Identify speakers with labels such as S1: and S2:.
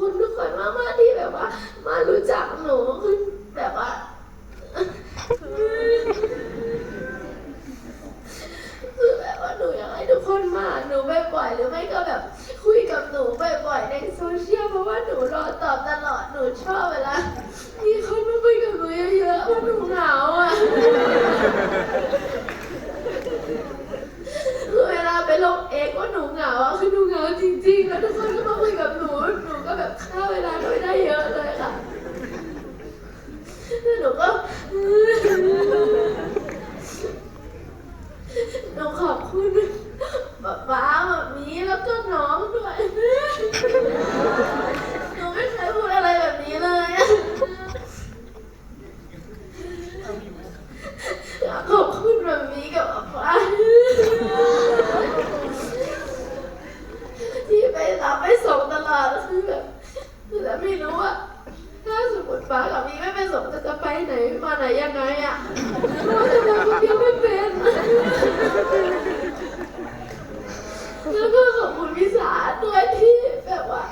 S1: คุณทุกคนมากๆที่แบบว่า มารู้จักหนูคือแบบว่าคือแบบว่าหนูอยากให้ทุกคนมาหนูบ่อยๆหรือไม่ก็แบบคุยกับหนูบ่อยๆในโซเชียลเพราะว่าหนูรอตอบตลอดหนูชอบเวลามีคนมาคุยกับหนูเยอะๆเพราะหนูเหงาอะ คือเวลาไปลงเอกว่าหนูเหงาอะคือหนูเหงาจริงๆ แล้วทุกคนก็มาคุยกับหนู หนูก็แบบฆ่าเวลาด้วยได้เยอะเลยค่ะแล้ว หนูก็ หนูขอบคุณป๊าป๊าแบบนี้แล้วก็น้องด้วย หนูไม่เคยพูดอะไรแบบนี้เลยอะอยากขอบคุณแบบนี้กับป๊าป๊าที่ไปรับไปส่งตลอดคือแบบแต่ไม่รู้ว่าถ้าสมมติป๊ากับมีไม่ไปส่งจะจะ ไหนมาไหนยังไงอะว่าทำไมคนเดียวไม่เป็น แล้วก็ขอบคุณพี่สาด้วยที่แบบว่า